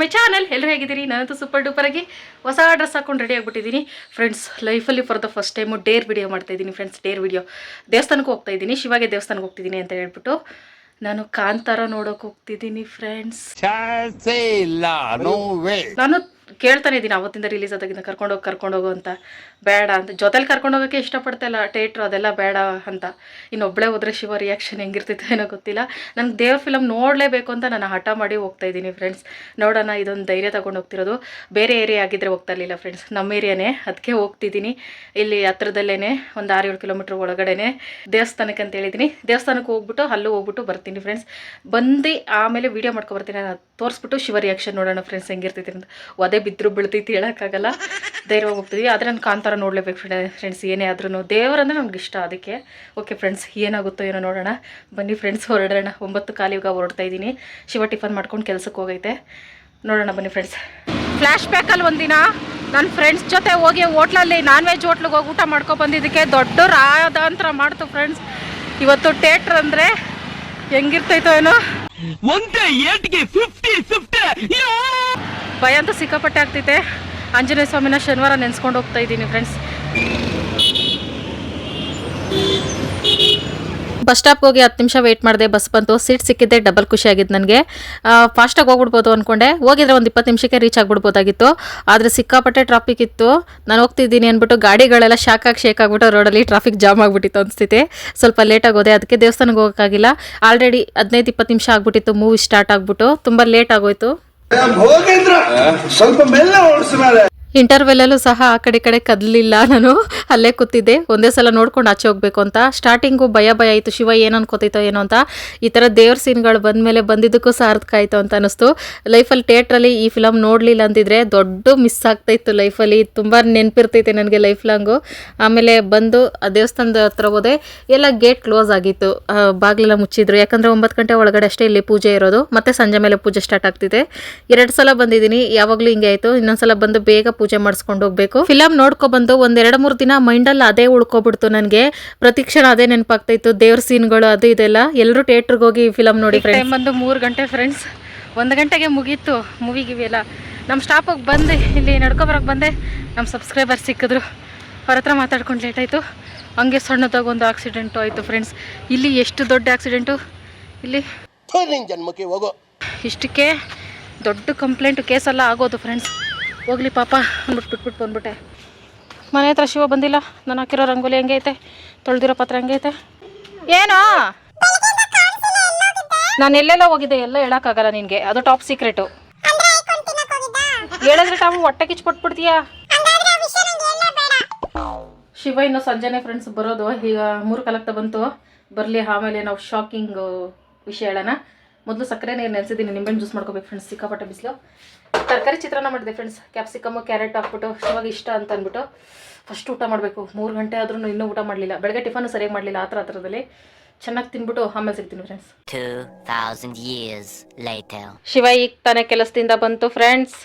My channel ಎಲ್ಲರೂ ಹೇಗಿದ್ದೀರಿ? ನಾನಂತೂ ಸೂಪರ್ ಡೂಪರ್ ಆಗಿ ಹೊಸ ಡ್ರೆಸ್ ಹಾಕೊಂಡು ರೆಡಿ ಆಗಿಬಿಟ್ಟಿದ್ದೀನಿ. ಫ್ರೆಂಡ್ಸ್ ಲೈಫಲ್ಲಿ for the first time dare video ಮಾಡ್ತಾ ಇದ್ದೀನಿ ಫ್ರೆಂಡ್ಸ್ ಡೇರ್ ವಿಡಿಯೋ ದೇವಸ್ಥಾನಕ್ಕೆ ಹೋಗ್ತಾ ಇದ್ದೀನಿ ಶಿವಾಗೆ ದೇವಸ್ಥಾನಕ್ಕೆ ಹೋಗ್ತಿದ್ದೀನಿ ಅಂತ ಹೇಳ್ಬಿಟ್ಟು ನಾನು ಕಾಂತಾರ ನೋಡೋಕೆ ಹೋಗ್ತಿದ್ದೀನಿ ಫ್ರೆಂಡ್ಸ್ ನಾನು ಕೇಳ್ತಾನೆ ಇದ್ದೀನಿ ಅವತ್ತಿಂದ ರಿಲೀಸ್ ಆದಾಗಿಂದ ಕರ್ಕೊಂಡೋಗಿ ಕರ್ಕೊಂಡೋಗು ಅಂತ. ಬೇಡ ಅಂತ. ಜೊತೆಲಿ ಇಷ್ಟಪಡ್ತಾ ಇಲ್ಲ ಥಿಯೇಟ್ರ್ ಅದೆಲ್ಲ ಬೇಡ ಅಂತ. ಇನ್ನೊಬ್ಬಳೇ ಹೋದ್ರೆ ಶಿವ ರಿಯಾಕ್ಷನ್ ಹೆಂಗಿರ್ತಿತ್ತು ಏನೋ ಗೊತ್ತಿಲ್ಲ. ನನಗೆ ದೇವ್ರ ಫಿಲಮ್ ನೋಡಲೇಬೇಕು ಅಂತ ನಾನು ಹಠ ಮಾಡಿ ಹೋಗ್ತಾ ಇದ್ದೀನಿ ಫ್ರೆಂಡ್ಸ್ ನೋಡೋಣ, ಇದೊಂದು ಧೈರ್ಯ ತಗೊಂಡು ಹೋಗ್ತಿರೋದು. ಬೇರೆ ಏರಿಯಾ ಆಗಿದ್ದರೆ ಹೋಗ್ತಾ ಇರಲಿಲ್ಲ ಫ್ರೆಂಡ್ಸ್ ನಮ್ಮ ಏರಿಯಾನೇ ಅದಕ್ಕೆ ಹೋಗ್ತಿದ್ದೀನಿ ಇಲ್ಲಿ ಹತ್ರದಲ್ಲೇ ಒಂದು ಆರು ಏಳು ಕಿಲೋಮೀಟ್ರ್ ಒಳಗಡೆನೆ ದೇವಸ್ಥಾನಕ್ಕೆ ಅಂತ ಹೇಳಿದ್ದೀನಿ ದೇವಸ್ಥಾನಕ್ಕೆ ಹೋಗ್ಬಿಟ್ಟು, ಅಲ್ಲೂ ಹೋಗ್ಬಿಟ್ಟು ಬರ್ತೀನಿ ಫ್ರೆಂಡ್ಸ್ ಬಂದು ಆಮೇಲೆ ವೀಡಿಯೋ ಮಾಡ್ಕೊಬರ್ತೀನಿ ನಾನು ತೋರಿಸ್ಬಿಟ್ಟು ಶಿವ ರಿಯಾಕ್ಷನ್ ನೋಡೋಣ ಫ್ರೆಂಡ್ಸ್ ಹೆಂಗಿರ್ತೈತಿ ಅಂತ. ಒದೆ ಬಿದ್ದರೂ ಬೀಳ್ತೈತಿ ಹೇಳೋಕ್ಕಾಗಲ್ಲ. ಧೈರ್ಯವಾಗಿ ಹೋಗ್ತೀವಿ ಆದರೆ ನಾನು ಕಾಂತಾರ ನೋಡಲೇಬೇಕು ಫ್ರೆಂಡ್ಸ್ ಏನೇ ಆದ್ರೂ ದೇವರಂದ್ರೆ ನಮ್ಗೆ ಇಷ್ಟ ಅದಕ್ಕೆ. ಓಕೆ ಫ್ರೆಂಡ್ಸ್ ಏನಾಗುತ್ತೋ ಏನೋ ನೋಡೋಣ. ಬನ್ನಿ ಫ್ರೆಂಡ್ಸ್ ಹೊರಡೋಣ. ಒಂಬತ್ತು ಕಾಲಿಗೆ ಹೊರಡ್ತಾ ಇದ್ದೀನಿ. ಶಿವ ಟಿಫನ್ ಮಾಡ್ಕೊಂಡು ಕೆಲ್ಸಕ್ಕೆ ಹೋಗೈತೆ. ನೋಡೋಣ ಬನ್ನಿ ಫ್ರೆಂಡ್ಸ್ ಫ್ಲ್ಯಾಶ್ ಬ್ಯಾಕಲ್ಲಿ ಒಂದಿನ ನನ್ನ ಫ್ರೆಂಡ್ಸ್ ಜೊತೆ ಹೋಗಿ ಹೋಟ್ಲಲ್ಲಿ ನಾನ್ ವೆಜ್ ಹೋಟ್ಲಿಗೆ ಹೋಗಿ ಊಟ ಮಾಡ್ಕೊ ಬಂದಿದ್ದಕ್ಕೆ ದೊಡ್ಡ ರಾಯದಂತ್ರ ಮಾಡ್ತು ಫ್ರೆಂಡ್ಸ್ ಇವತ್ತು ಥಿಯೇಟ್ರ್ ಅಂದರೆ ಹೆಂಗಿರ್ತೈತೋ ಏನೋ. ಭಯ ಅಂತೂ ಸಿಕ್ಕಾಪಟ್ಟೆ ಆಗ್ತೈತೆ ಆಂಜನೇಯ ಸ್ವಾಮಿನ ಶನಿವಾರ ನೆನೆಸ್ಕೊಂಡು ಹೋಗ್ತಾ ಇದ್ದೀನಿ ಫ್ರೆಂಡ್ಸ್ ಬಸ್ ಸ್ಟಾಪ್ಗೆ ಹೋಗಿ ಹತ್ತು ನಿಮಿಷ ವೆಯ್ಟ್ ಮಾಡಿದೆ, ಬಸ್ ಬಂತು. ಸೀಟ್ ಸಿಕ್ಕಿದ್ದೆ ಡಬಲ್ ಖುಷಿ ಆಗಿದ್ದು ನನಗೆ. ಫಾಸ್ಟಾಗಿ ಹೋಗ್ಬಿಡ್ಬೋದು ಅಂದ್ಕೊಂಡೆ ಹೋಗಿದ್ರೆ ಒಂದು ಇಪ್ಪತ್ತು ನಿಮಿಷಕ್ಕೆ ರೀಚ್ ಆಗಿಬಿಡ್ಬೋದಾಗಿತ್ತು. ಆದರೆ ಸಿಕ್ಕಾಪಟ್ಟೆ ಟ್ರಾಫಿಕ್ ಇತ್ತು. ನಾನು ಹೋಗ್ತಿದ್ದೀನಿ ಅಂದ್ಬಿಟ್ಟು ಗಾಡಿಗಳೆಲ್ಲ ಶಾಕ್ ಆಗಿ ಶೇಕ್ ಆಗಿಬಿಟ್ಟು ರೋಡಲ್ಲಿ ಟ್ರಾಫಿಕ್ ಜಾಮ್ ಆಗಿಬಿಟ್ಟಿತ್ತು ಅನಿಸ್ತೈತೆ ಸ್ವಲ್ಪ ಲೇಟಾಗಿ ಹೋದೆ. ಅದಕ್ಕೆ ದೇವಸ್ಥಾನಕ್ಕೆ ಹೋಗೋಕ್ಕಾಗಿಲ್ಲ. ಆಲ್ರೆಡಿ ಹದಿನೈದು, ಇಪ್ಪತ್ತು ನಿಮಿಷ ಆಗ್ಬಿಟ್ಟಿತ್ತು. ಮೂವಿ ಸ್ಟಾರ್ಟ್ ಆಗಿಬಿಟ್ಟು. ತುಂಬ ಲೇಟ್ ಆಗೋಯ್ತು. ಹೋಗೇಂದ್ರ ಸ್ವಲ್ಪ ಮೆಲ್ಲ ಓಡಿಸ್ತಾರೆ ಇಂಟರ್ವೆಲ್ಲಲ್ಲೂ ಸಹ ಆ ಕಡೆ ಕಡೆ ಕದಲಿಲ್ಲ ನಾನು. ಅಲ್ಲೇ ಕೂತಿದ್ದೆ. ಒಂದೇ ಸಲ ನೋಡ್ಕೊಂಡು ಆಚೆ ಹೋಗ್ಬೇಕು ಅಂತ. ಸ್ಟಾರ್ಟಿಂಗು ಭಯ ಭಯ ಆಯಿತು. ಶಿವ ಏನು ಅನ್ಕೋತೈತೋ ಏನೋ ಅಂತ. ಈ ಥರ ದೇವ್ರ ಸೀನ್ಗಳು ಬಂದಮೇಲೆ ಬಂದಿದ್ದಕ್ಕೂ ಸಾರ್ಥಕ ಆಯಿತು ಅಂತ ಅನ್ನಿಸ್ತು. ಲೈಫಲ್ಲಿ ಥಿಯೇಟ್ರಲ್ಲಿ ಈ ಫಿಲಮ್ ನೋಡಲಿಲ್ಲ ಅಂತಿದ್ರೆ ದೊಡ್ಡ ಮಿಸ್ ಆಗ್ತಾಯಿತ್ತು ಲೈಫಲ್ಲಿ ತುಂಬ ನೆನಪಿರ್ತೈತೆ ನನಗೆ ಲೈಫ್ ಲಾಂಗು ಆಮೇಲೆ ಬಂದು ಆ ದೇವಸ್ಥಾನದ ಹತ್ರ ಹೋದೆ. ಎಲ್ಲ ಗೇಟ್ ಕ್ಲೋಸ್ ಆಗಿತ್ತು. ಬಾಗಿಲೆಲ್ಲ ಮುಚ್ಚಿದ್ರು. ಯಾಕಂದರೆ ಒಂಬತ್ತು ಗಂಟೆ ಒಳಗಡೆ ಅಷ್ಟೇ ಇಲ್ಲಿ ಪೂಜೆ ಇರೋದು. ಮತ್ತೆ ಸಂಜೆ ಮೇಲೆ ಪೂಜೆ ಸ್ಟಾರ್ಟ್ ಆಗ್ತಿದೆ. ಎರಡು ಸಲ ಬಂದಿದ್ದೀನಿ. ಯಾವಾಗಲೂ ಹಿಂಗೆ ಆಯಿತು. ಇನ್ನೊಂದ್ಸಲ ಬಂದು ಬೇಗ ಪೂಜೆ ಮಾಡಿಸ್ಕೊಂಡು ಹೋಗ್ಬೇಕು. ಫಿಲಮ್ ನೋಡ್ಕೊ ಬಂದು ಒಂದ್ ಎರಡು ಮೂರು ದಿನ ಮೈಂಡಲ್ಲಿ ಅದೇ ಉಳ್ಕೊಬಿಡ್ತು ನನಗೆ. ಪ್ರತಿಕ್ಷಣ ಅದೇ ನೆನಪಾಗ್ತಾಯಿತ್ತು. ದೇವ್ರ ಸೀನ್ಗಳು ಅದು ಇದೆಲ್ಲ. ಎಲ್ಲರೂ ಥಿಯೇಟ್ರಿಗೆ ಹೋಗಿ ಫಿಲಮ್ ನೋಡಿ ಟೈಮ್ ಬಂದು ಮೂರು ಗಂಟೆ ಫ್ರೆಂಡ್ಸ್ ಒಂದು ಗಂಟೆಗೆ ಮುಗೀತು ಮೂವಿ ಗಿವಿ ಎಲ್ಲ ನಮ್ಮ ಸ್ಟಾಪಿಗೆ ಬಂದು ಇಲ್ಲಿ ನಡ್ಕೊಬರಕ್ಕೆ ಬಂದೆ. ನಮ್ಮ ಸಬ್ಸ್ಕ್ರೈಬರ್ ಸಿಕ್ಕಿದ್ರು. ಅವ್ರ ಹತ್ರ ಮಾತಾಡ್ಕೊಂಡು ಲೇಟ್ ಆಯಿತು. ಹಂಗೆ ಸಣ್ಣದಾಗ ಒಂದು ಆಕ್ಸಿಡೆಂಟು ಆಯಿತು ಫ್ರೆಂಡ್ಸ್ ಇಲ್ಲಿ ಎಷ್ಟು ದೊಡ್ಡ ಆಕ್ಸಿಡೆಂಟು ಇಲ್ಲಿ ಜನ್ಮಕ್ಕೆ ಹೋಗೋ. ಇಷ್ಟಕ್ಕೆ ದೊಡ್ಡ ಕಂಪ್ಲೇಂಟು ಕೇಸೆಲ್ಲ ಆಗೋದು ಫ್ರೆಂಡ್ಸ್ ಹೋಗ್ಲಿ ಪಾಪ ಅಂದ್ಬಿಟ್ಟು ಬಿಟ್ಬಿಟ್ಟು ಬಂದ್ಬಿಟ್ಟೆ. ಮನೆ ಹತ್ರ ಶಿವ ಬಂದಿಲ್ಲ. ನಾನು ಹಾಕಿರೋ ರಂಗೋಲಿ ಹೆಂಗೆ ಐತೆ. ತೊಳೆದಿರೋ ಪತ್ರ ಹೆಂಗೆ ಐತೆ. ಏನೋ? ನಾನು ಎಲ್ಲೆಲ್ಲ ಹೋಗಿದ್ದೆ, ಎಲ್ಲ ಹೇಳೋಕ್ಕಾಗಲ್ಲ ನಿನಗೆ. ಅದು ಟಾಪ್ ಸೀಕ್ರೆಟು ಹೇಳಿದ್ರೆ ತಾವು ಹೊಟ್ಟೆ ಕಿಚ್ಕೊಟ್ಬಿಡ್ತೀಯಾ ಶಿವ ಇನ್ನು ಸಂಜೆನೆ ಫ್ರೆಂಡ್ಸ್ ಬರೋದು. ಈಗ ಮೂರು ಕಾಲಕ್ಕೆ ಬಂತು. ಬರಲಿ, ಆಮೇಲೆ ನಾವು ಶಾಕಿಂಗ್ ವಿಷಯ ಹೇಳೋಣ. ಮೊದಲು ಸಕ್ಕರೆ ನೀರು ನೆನೆಸಿದ್ದೀನಿ. ನಿಂಬೆ ಜ್ಯೂಸ್ ಮಾಡ್ಕೋಬೇಕು ಫ್ರೆಂಡ್ಸ್ ಸಿಕ್ಕಾಪಟ್ಟೆ ಬಿಸಿಲು. ತರಕಾರಿ ಚಿತ್ರಾನ್ನ ಮಾಡಿದೆ ಫ್ರೆಂಡ್ಸ್ ಕ್ಯಾಪ್ಸಿಕಮ್ ಕ್ಯಾರೆಟ್ ಹಾಕ್ಬಿಟ್ಟು ಇವಾಗ ಇಷ್ಟ ಅಂತ ಅಂದ್ಬಿಟ್ಟು ಫಸ್ಟ್ ಊಟ ಮಾಡಬೇಕು. ಮೂರು ಗಂಟೆ ಆದ್ರೂ ಇನ್ನೂ ಊಟ ಮಾಡಲಿಲ್ಲ. ಬೆಳಗ್ಗೆ ಟಿಫನ್ ಸರಿಯಾಗಿ ಮಾಡಲಿಲ್ಲ ಆ ಥರ ಆ ಥರದಲ್ಲಿ. ಚೆನ್ನಾಗಿ ತಿನ್ಬಿಟ್ಟು ಆಮೇಲೆ ಸಿಗ್ತೀನಿ ಫ್ರೆಂಡ್ಸ್ 2000 years later. ಶಿವ ಈಗ ತಾನೇ ಕೆಲಸದಿಂದ ಬಂತು ಫ್ರೆಂಡ್ಸ್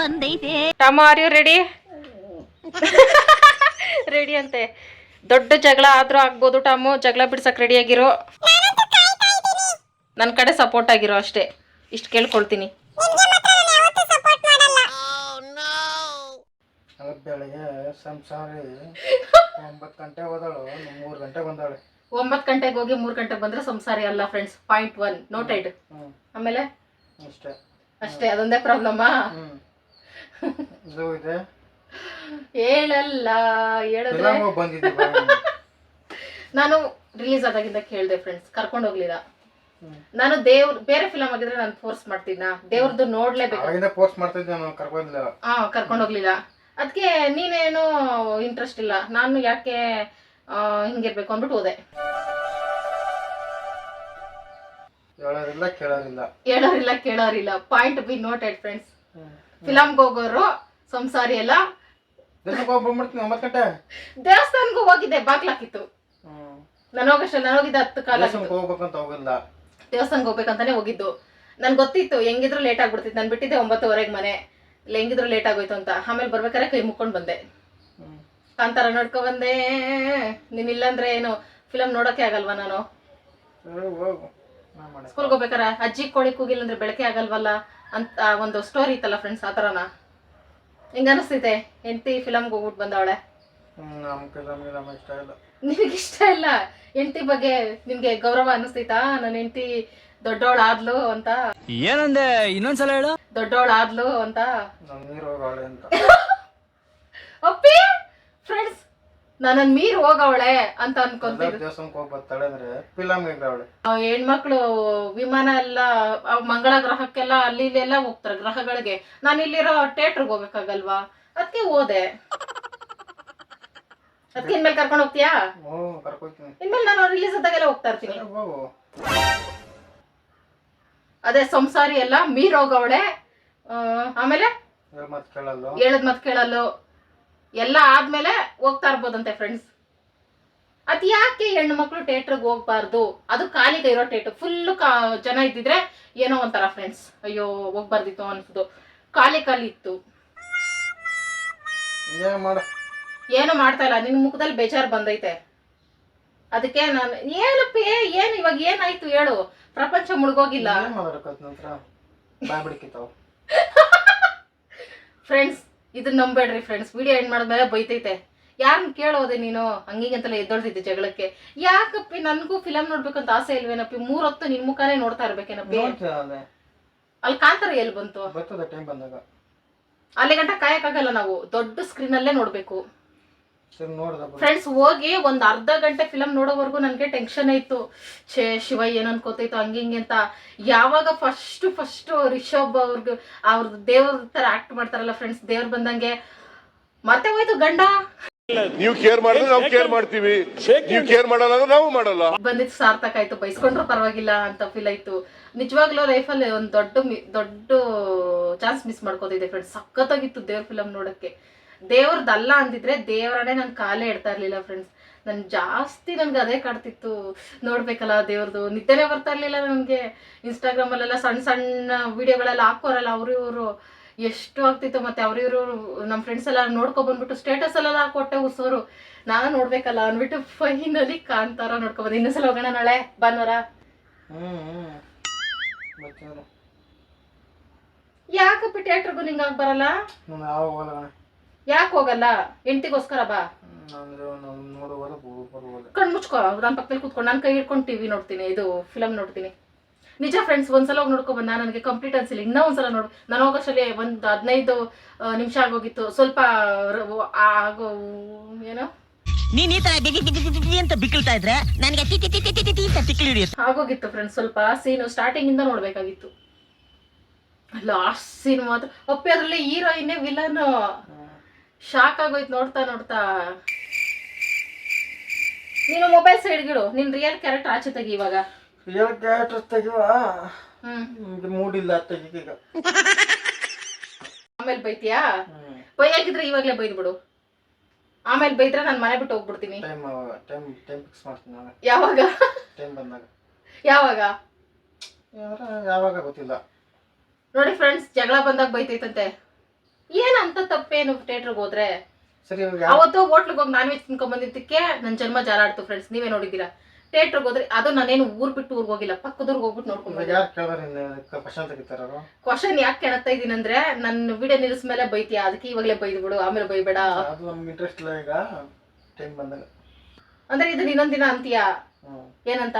ಬಂದೈತೆ. Rama are you ready ready ಅಂತೆ. ದೊಡ್ಡ ಜಗಳ ಆದ್ರೂ ಆಗ್ಬೋದು ಟಾಮು. ಜಗಳ ಬಿಡ್ಸಕ್ ರೆಡಿ ಆಗಿರೋ. ನನ್ನ ಕಡೆ ಸಪೋರ್ಟ್ ಆಗಿರೋ ಅಷ್ಟೇ. ಇಷ್ಟು ಕೇಳ್ಕೊಳ್ತೀನಿ. ಒಂಬತ್ ಬೆಳಗ್ಗೆ ಸಂಸಾರಿ ಒಂಬತ್ತು ಗಂಟೆ ಹೋದಳು ಮೂರು ಗಂಟೆ ಬಂದಾಳೆ. ಒಂಬತ್ತು ಗಂಟೆಗೆ ಹೋಗಿ ಮೂರು ಗಂಟೆಗೆ ಬಂದ್ರೆ ಸಂಸಾರಿ ಅಲ್ಲ ಫ್ರೆಂಡ್ಸ್ ಪಾಯಿಂಟ್ ಒನ್ ನೋಟೆಡ್ ಆಮೇಲೆ? ಅಷ್ಟೇ. ಅಷ್ಟೇ ಅದೊಂದೇ ಪ್ರಾಬ್ಲಮ್ಮಾ ಇದೆ. ಹೇಳಲ್ಲ ಹೇಳಿದ್ರೆ. ನಾನು. ರಿಲೀಸ್ ಆದಾಗಿಂದ ಕೇಳಿದೆ ಫ್ರೆಂಡ್ಸ್ ಕರ್ಕೊಂಡು ಹೋಗ್ಲಿಲ್ಲ. ನಾನು ದೇವ್ರ ಬೇರೆ ಫಿಲಮ್ ಆಗಿದ್ರೆ ನಾನು ಫೋರ್ಸ್ ಮಾಡ್ತಿದ್ನ? ದೇವ್ರದ್ದು ನೋಡ್ಲೇಬೇಕು. ಅವಾಗಿಂದ ಫೋರ್ಸ್ ಮಾಡ್ತಿದ್ದೆ ನಾನು ಕರ್ಕೊಂಡಿಲ್ಲ ಹಾ ಕರ್ಕೊಂಡು ಹೋಗ್ಲಿಲ್ಲ. ಅದಕ್ಕೆ ನೀನೇನು ಇಂಟ್ರೆಸ್ಟ್ ಇಲ್ಲ. ನಾನು ಯಾಕೆ ಹಿಂಗಿರ್ಬೇಕು ಅಂದ್ಬಿಟ್ಟು ಹೋದೆ. ಹೇಳೋರಿಲ್ಲ ಕೇಳೋರಿಲ್ಲ. ಹೇಳೋರಿಲ್ಲ ಕೇಳೋರಿಲ್ಲ. ಪಾಯಿಂಟ್ ಬಿ ನೋಟೆಡ್ ಫ್ರೆಂಡ್ಸ್ ಫಿಲಮ್ಗೆ ಹೋಗೋರು ಸಂಸಾರಿ ಎಲ್ಲ. ದೇವಸ್ಥಾನಕ್ಕೂ ಹೋಗಿದ್ದೆ ಬಾಗ್ಲಾಕಿತ್ತು. ನನ್ ಹೋಗಷ್ಟೇ ನಾನು ಹೋಗಿದ್ದೆ ಹತ್ತು ಕಾಲ ಹೋಗ್ಬೇಕಂತ ಹೋಗಿಲ್ಲ. ದೇವಸ್ಥಾನಕ್ಕೆ ಹೋಗ್ಬೇಕಂತಾನೆ ಹೋಗಿದ್ದು. ನನ್ಗೆ ಗೊತ್ತಿತ್ತು ಹೆಂಗಿದ್ರು ಲೇಟ್ ಆಗ್ಬಿಡ್ತಿತ್ತು. ನಾನು ಬಿಟ್ಟಿದ್ದೆ ಒಂಬತ್ತುವರೆಗೆ ಮನೆ. ಇಲ್ಲ ಹೆಂಗಿದ್ರು ಲೇಟ್ ಆಗೋಯ್ತು ಅಂತ. ಆಮೇಲೆ ಬರ್ಬೇಕಾದ್ರೆ ಕೈ ಮುಕ್ಕೊಂಡು ಬಂದೆ. ಕಾಂತಾರ ನೋಡ್ಕೊ ಬಂದೆ. ನೀನ್ ಇಲ್ಲಂದ್ರೆ ಏನು ಫಿಲಮ್ ನೋಡೋಕೆ ಆಗಲ್ವಾ ನಾನು? ಸ್ಕೂಲ್ಗೆ ಹೋಗ್ಬೇಕಾರ ಅಜ್ಜಿ ಕೋಳಿ ಕೂಗಿಲ್ಲ ಅಂದ್ರೆ ಬೆಳಕೆ ಆಗಲ್ವಲ್ಲ? ಅಂತ ಒಂದು ಸ್ಟೋರಿ ಇತ್ತಲ್ಲ ಫ್ರೆಂಡ್ಸ್ ಆ ಥರನ ಹಿಂಗೆ ಅನಿಸ್ತೈತೆ ಹೆಂಡತಿ ಫಿಲಮ್ಗೆ ಹೋಗ್ಬಿಟ್ಟು ಬಂದವಳೆ. ನಮ್ಮ ನಮಗೆ ಇಷ್ಟ ಇಲ್ಲ. ನಿಮಗೆ ಇಷ್ಟ ಇಲ್ಲ? ಹೆಂಡತಿ ಬಗ್ಗೆ ನಿಮ್ಗೆ ಗೌರವ ಅನಿಸ್ತೈತಾ? ನನ್ನ ಹೆಂಡತಿ ದೊಡ್ಡವಳಾದ್ಲು ಅಂತ. ಏನಂದೆ? ಇನ್ನೊಂದ್ಸಲ ಹೇಳು. ದೊಡ್ಡವಳು ಆದ್ಲು ಅಂತ. ನಮ್ಮ ನೀರು ಹೋಗೋಳೆ ಅಂತ. ಅಪ್ಪಿ ಫ್ರೆಂಡ್ಸ್ ನನ್ನ ಮೀರ್ ಹೋಗವಳೆ ಅಂತ ಅನ್ಕೊಂತಿದ್ರು ದೇವಸ್ಥಾನಕ್ಕೆ ಹೋಗಿ ಬರ್ತಾಳೆ ಅಂದ್ರೆ ಫಿಲಮ್ಗೆ ಇದ್ದಾವಳೆ ಆ ಹೆಣ್ಮಕ್ಳು ವಿಮಾನ ಎಲ್ಲ ಆ ಮಂಗಳ ಗ್ರಹಕ್ಕೆಲ್ಲ ಅಲ್ಲಿ ಇಲ್ಲಿ ಎಲ್ಲ ಹೋಗ್ತಾರೆ ಗ್ರಹಗಳಿಗೆ. ನಾನು ಇಲ್ಲಿರೋ ಥಿಯೇಟ್ರಿಗೆ ಹೋಗ್ಬೇಕಾಗಲ್ವಾ? ಅದಕ್ಕೆ ಹೋದೆ. ಅದಕ್ಕೆ ಇನ್ಮೇಲೆ ಕರ್ಕೊಂಡು ಹೋಗ್ತೀಯಾ? ಕರ್ಕೊಯ್ತೀನಿ. ಇನ್ಮೇಲೆ ನಾನು ರಿಲೀಸ್ ಆದಾಗೆಲ್ಲ ಹೋಗ್ತಾ ಇರ್ತೀನಿ. ಸರಿ, ಹೋಗು. ಅದೇ ಸಂಸಾರಿ ಎಲ್ಲ ಮೀರ್ ಹೋಗವಳೆ ಆಮೇಲೆ? ಹೇಳಿದ್ ಮತ್ ಕೇಳಲ್ಲ. ಹೇಳದ್ ಮತ್ ಕೇಳಲ್ಲು. ಎಲ್ಲ ಆದ್ಮೇಲೆ ಹೋಗ್ತಾ ಇರ್ಬೋದಂತೆ ಫ್ರೆಂಡ್ಸ್ ಅದ್ ಯಾಕೆ ಹೆಣ್ಣು ಮಕ್ಳು ಥಿಯೇಟ್ರಿಗೆ ಹೋಗ್ಬಾರ್ದು? ಅದು ಖಾಲಿಗೆ ಇರೋ ಥಿಯೇಟರ್ ಫುಲ್ ಕಾ ಜನ ಇದ್ದಿದ್ರೆ ಏನೋ ಒಂಥರ ಫ್ರೆಂಡ್ಸ್ ಅಯ್ಯೋ ಹೋಗ್ಬಾರ್ದಿತ್ತು ಅನ್ಸುದು. ಖಾಲಿ ಖಾಲಿ ಇತ್ತು. ಏನ್ ಮಾಡ ಏನು ಮಾಡ್ತಾ ಇಲ್ಲ? ನಿನ್ನ ಮುಖದಲ್ಲಿ ಬೇಜಾರು ಬಂದೈತೆ. ಅದಕ್ಕೆ ನಾನು ಏನಪ್ಪಿ ಏನು ಇವಾಗ ಏನಾಯ್ತು ಹೇಳು. ಪ್ರಪಂಚ ಮುಳುಗೋಗಿಲ್ಲ. ಫ್ರೆಂಡ್ಸ್ ಇದನ್ನ ನಂಬೇಡ್ರಿ ಫ್ರೆಂಡ್ಸ್ ವಿಡಿಯೋ ಎಂಡ್ ಮಾಡಿದ್ಮೇಲೆ ಬೈತೈತೆ. ಯಾರನ್ನ ಕೇಳೋದೆ ನೀನು? ಹಂಗೀಗಂತೆಲ್ಲ ಎದ್ದೊಳ್ತಿದ್ದೆ ಜಗಳಕ್ಕೆ. ಯಾಕಪ್ಪಿ ನನ್ಗೂ ಫಿಲಮ್ ನೋಡ್ಬೇಕಂತ ಆಸೆ ಇಲ್ವೇನಪ್ಪಿ? ಮೂರೊತ್ತು ನಿನ್ ಮುಖಾನೇ ನೋಡ್ತಾ ಇರ್ಬೇಕೇನಪ್ಪ? ಅಲ್ಲಿ ಕಾಂತಾರ ಎಲ್ಲಿ ಬಂತು? ಅಲ್ಲಿ ಗಂಟ ಕಾಯಕ್ಕಾಗಲ್ಲ ನಾವು. ದೊಡ್ಡ ಸ್ಕ್ರೀನ್ ಅಲ್ಲೇ ನೋಡ್ಬೇಕು. ಫ್ರೆಂಡ್ಸ್ ಹೋಗಿ ಒಂದ್ ಅರ್ಧ ಗಂಟೆ ಫಿಲಮ್ ನೋಡೋವರೆಗೂ ನನಗೆ ಟೆನ್ಷನ್ ಆಯ್ತು. ಛೇ ಶಿವ ಏನ್ ಅನ್ಕೋತೈತು ಹಂಗೆ ಹಿಂಗೆ ಅಂತ. ಯಾವಾಗ ಫಸ್ಟ್ ಫಸ್ಟ್ ರಿಷಬ್ ಅವ್ರಿಗೆ ಅವ್ರ ದೇವ್ರ ತರ ಆಕ್ಟ್ ಮಾಡ್ತಾರಲ್ಲ ಫ್ರೆಂಡ್ಸ್ ದೇವ್ರ ಬಂದಂಗೆ ಮತ್ತೆ ಹೋಯ್ತು ಗಂಡ. ನೀವು ಕೇರ್ ಮಾಡಿದ್ರೆ ನಾವು ಕೇರ್ ಮಾಡ್ತೀವಿ. ನೀವು ಕೇರ್ ಮಾಡಲ್ಲ ಅಂದ್ರೆ ನಾವು ಮಾಡಲ್ಲ. ಬಂದಿದ್ದು ಸಾರ್ಥಕ ಆಯ್ತು ಬೈಸ್ಕೊಂಡ್ರು ಪರವಾಗಿಲ್ಲ ಅಂತ ಫೀಲ್ ಆಯ್ತು. ನಿಜವಾಗ್ಲೂ ಲೈಫಲ್ಲಿ ಒಂದು ದೊಡ್ಡ ದೊಡ್ಡ ಚಾನ್ಸ್ ಮಿಸ್ ಮಾಡ್ಕೋತಿದ್ದೆ ಫ್ರೆಂಡ್ಸ್ ಸಖತ್ತಾಗಿತ್ತು ದೇವ್ರ ಫಿಲಮ್ ನೋಡಕ್ಕೆ. ದೇವ್ರದ್ದಲ್ಲ ಅಂದಿದ್ರೆ ದೇವ್ರನ್ನೇ ನಾನು ಕಾಲೇ ಇಡ್ತಾ ಇರ್ಲಿಲ್ಲ ಫ್ರೆಂಡ್ಸ್ ನನ್ ಜಾಸ್ತಿ ನನ್ಗೆ ಅದೇ ಕಾಡ್ತಿತ್ತು ನೋಡ್ಬೇಕಲ್ಲ ದೇವ್ರದ್ದು. ನಿದ್ದೆನೇ ಬರ್ತಾ ಇರ್ಲಿಲ್ಲ ನನಗೆ. ಇನ್ಸ್ಟಾಗ್ರಾಮಲ್ಲೆಲ್ಲ ಸಣ್ಣ ಸಣ್ಣ ವಿಡಿಯೋಗಳೆಲ್ಲ ಹಾಕೋರಲ್ಲ ಅವರು ಇವರು. ಎಷ್ಟು ಆಗ್ತಿತ್ತು ಮತ್ತೆ ಅವ್ರಿವ್ರು ನಮ್ಮ ಫ್ರೆಂಡ್ಸ್ ಎಲ್ಲ ನೋಡ್ಕೊ ಬಂದ್ಬಿಟ್ಟು ಸ್ಟೇಟಸ್ ಎಲ್ಲ ಹಾಕೊಟ್ಟೆ ಉಸೋರು ನಾನು ನೋಡ್ಬೇಕಲ್ಲ ಅಂದ್ಬಿಟ್ಟು ಫೈನಲಿ ಕಾಂತಾರ ನೋಡ್ಕೊಬೋದು ಇನ್ನೊಂದ್ಸಲ ಹೋಗೋಣ ನಾಳೆ. ಭಾನುವಾರ. ಯಾಕಪ್ಪ ಥಿಯೇಟ್ರಿಗೂ ನಿಂಗೆ ಬರಲ್ಲ? ಯಾವ ಹೋಗೋಣ ಯಾಕೆ ಹೋಗಲ್ಲ? ಹೆಂಡತಿಗೋಸ್ಕರ ಬಾ. ಕಣ್ ಮುಚ್ಕೋ ನನ್ನ ಪಕ್ಕದಲ್ಲಿ ಕೂತ್ಕೊಂಡು ನಾನು ಕೈ ಹಿಡ್ಕೊಂಡು ಟಿವಿ ನೋಡ್ತೀನಿ ಇದು ಫಿಲಮ್ ನೋಡ್ತೀನಿ. ನಿಜ ಫ್ರೆಂಡ್ಸ್ ಒಂದ್ಸಲ ಹೋಗಿ ನೋಡ್ಕೊ ಬಂದ ನನಗೆ ಕಂಪ್ಲೀಟ್ ಅನ್ಸಿಲ್ಲ. ಇನ್ನೂ ಒಂದ್ಸಲ ನೋಡು. ನಾನು ಹೋಗೋಷ್ಟರಲ್ಲಿ ಒಂದು ಹದಿನೈದು ನಿಮಿಷ ಆಗೋಗಿತ್ತು. ಸ್ವಲ್ಪ ಆಗೋ ಏನೋ? ನೀನ್ ಈ ತರ ಅಂತ ಬಿಕ್ಕಿಳ್ತಾ ಇದ್ರೆ ನನಗೆ ಆಗೋಗಿತ್ತು ಫ್ರೆಂಡ್ಸ್ ಸ್ವಲ್ಪ ಸೀನು ಸ್ಟಾರ್ಟಿಂಗ್ ಇಂದ ನೋಡ್ಬೇಕಾಗಿತ್ತು. ಲಾಸ್ಟ್ ಸೀನ್ ಮಾತ್ರ. ಒಪ್ಪಿ ಅದ್ರಲ್ಲಿ ಹೀರೋಯಿನ್ನೇ ವಿಲನ್ ಶಾಕ್ ಆಗೋಯ್ತು ನೋಡ್ತಾ ನೋಡ್ತಾ. ನೀನು ಮೊಬೈಲ್ ಸೈಡ್ಗಿಡು ನಿನ್ ರಿಯಲ್ ಕ್ಯಾರೆಕ್ಟರ್ ಆಚೆ ತೆಗಿ ಇವಾಗ. ರಿಯಲ್ ಕ್ಯಾರೆಕ್ಟರ್ ತೆಗಿವ ಮೂಡಿಲ್ಲ ತೆಗಿಗ ಆಮೇಲೆ ಬೈತೀಯಾ? ಹ್ಞೂ ಬೈಯಾಗಿದ್ರೆ ಇವಾಗ್ಲೇ ಬೈದ್ ಬಿಡು. ಆಮೇಲೆ ಬೈದ್ರೆ ನಾನು ಮನೆ ಬಿಟ್ಟು ಹೋಗ್ಬಿಡ್ತೀನಿ. ಟೈಮ್ ಟೈಮ್ ಟೈಮ್ ಫಿಕ್ಸ್ ಮಾಡ್ತೀನಿ ಯಾವಾಗ? ಟೈಮ್ ಬಂದಾಗ. ಯಾವಾಗ? ಯಾವಾಗ ಗೊತ್ತಿಲ್ಲ. ನೋಡಿ ಫ್ರೆಂಡ್ಸ್ ಜಗಳ ಬಂದಾಗ ಬೈತೈತಂತೆ. ಏನಂತ ತಪ್ಪೇನು ಥಿಯೇಟ್ರಿಗೆ ಹೋದ್ರೆ? ಸರಿ ಇವಾಗ ಅವತ್ತು ಹೋಟ್ಲಿಗೆ ಹೋಗಿ ನಾನ್ ವೆಜ್ ತಿನ್ಕೊಂಡ್ ಬಂದಿದ್ದಕ್ಕೆ ನನ್ನ ಜನ್ಮ ಜಾಲಾಡ್ತು ಫ್ರೆಂಡ್ಸ್ ನೀವೇ ನೋಡಿದ್ದೀರಾ? ಥಿಯೇಟ್ರಿಗೆ ಹೋದ್ರೆ ಅದು ನಾನೇನು ಊರ್ ಬಿಟ್ಟು ಊರ್ಗ್ ಹೋಗಿಲ್ಲ ಪಕ್ಕದೂರ್ಗೆ ಹೋಗ್ಬಿಟ್ಟು ನೋಡ್ಕೊಂಡ್ ಇವಾಗ ಬಂದೆ. ಯಾರು ಕೇಳಿದ್ರೆ ಪ್ರಶಾಂತ್ ತೆಗಿತಾರೋ ಕ್ವಶನ್ ಯಾಕೆ ಕೇಳ್ತಾ ಇದೀನಿ ಅಂದ್ರೆ ನನ್ನ ವಿಡಿಯೋ ನಿಲ್ಸ್ ಮೇಲೆ ಬೈತೀಯ? ಅದಕ್ಕೆ ಇವಾಗಲೇ ಬೈದು ಬಿಡು ಆಮೇಲೆ ಬೈಬೇಡ. ಅದು ನಮ್ಗೆ ಇಂಟ್ರೆಸ್ಟ್ ಇಲ್ಲ ಈಗ. ಟೈಮ್ ಬಂದಾಗ. ಅಂದ್ರೆ ಇದು ಇನ್ನೊಂದ್ ದಿನ ಅಂತೀಯ? ಏನಂತ?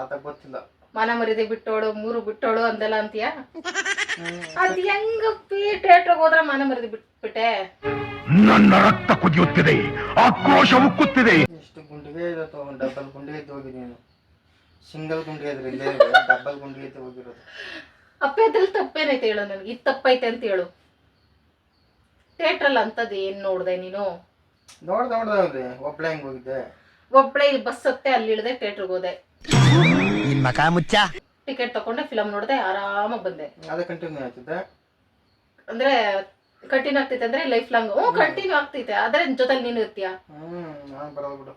ಆತ ಗೊತ್ತಿಲ್ಲ. ಮಾನ ಮರ್ಯಾದೆ ಬಿಟ್ಟೋಳು ಮೂರು ಬಿಟ್ಟೋಳು ಅಂದೆಲ್ಲ ಅಂತೀಯ? ಅದ್ ಹೆಂಗಪ್ಪಿ ಥಿಯೇಟ್ರಿಗೆ ಹೋದ್ರೆ ಮಾನ ಮರೆದು ಬಿಟ್ಬಿಟ್ಟೆ ನನ್ನ ರಕ್ತ ಕುದಿಯುತ್ತಿದೆ ಆಕ್ರೋಶ ಉಕ್ಕುತ್ತಿದೆ. ಎಷ್ಟು ಗುಂಡಿಗೆ ಡಬಲ್ ಗುಂಡಿಗೆ ಇದ್ದು ನೀನು. ಸಿಂಗಲ್ ಗುಂಡಿಗೆ ಇದ್ರೆ ಇಲ್ಲೇ ಡಬಲ್ ಗುಂಡಿಗೆ ಇದ್ದು ಹೋಗಿರೋದು. ಅಪ್ಪೆ ಇದ್ರಲ್ಲಿ ತಪ್ಪೇನೈತೆ ಹೇಳು ನನಗೆ. ಇದು ತಪ್ಪೈತೆ ಅಂತ ಹೇಳು. ಥಿಯೇಟ್ರಲ್ಲಿ ಅಂತದ್ ಏನ್ ನೋಡ್ದೆ ನೀನು? ನೋಡ್ದೆ ನೋಡ್ದೆ ಹೋದೆ ಒಬ್ಳೆ ಹೆಂಗ್ ಹೋಗಿದ್ದೆ? ಒಬ್ಳೆ ಇಲ್ಲಿ ಬಸ್ ಹತ್ತೆ ಅಲ್ಲಿ ಇಳ್ದೆ ಥಿಯೇಟ್ರಿಗೆ ಹೋದೆ. ನಿನ್ ಮಕ ಮುಚ್ಚ. ಟಿಕೆಟ್ ತಗೊಂಡೆ ಫಿಲಮ್ ನೋಡ್ದೆ ಆರಾಮಾಗಿ ಬಂದೆ. ಅದೇ ಕಂಟಿನ್ಯೂ ಆಯ್ತಿದ್ದೆ ಅಂದ್ರೆ ಕಂಟಿನ್ಯೂ ಆಗ್ತೈತೆ ಅಂದ್ರೆ ಲೈಫ್ ಲಾಂಗ್ ಹ್ಞೂ ಕಂಟಿನ್ಯೂ ಆಗ್ತೈತೆ. ಆದ್ರೆ ಜೊತೆಲಿ ನೀನು ಇರ್ತೀಯ? ನಾನು ಬಿಡು.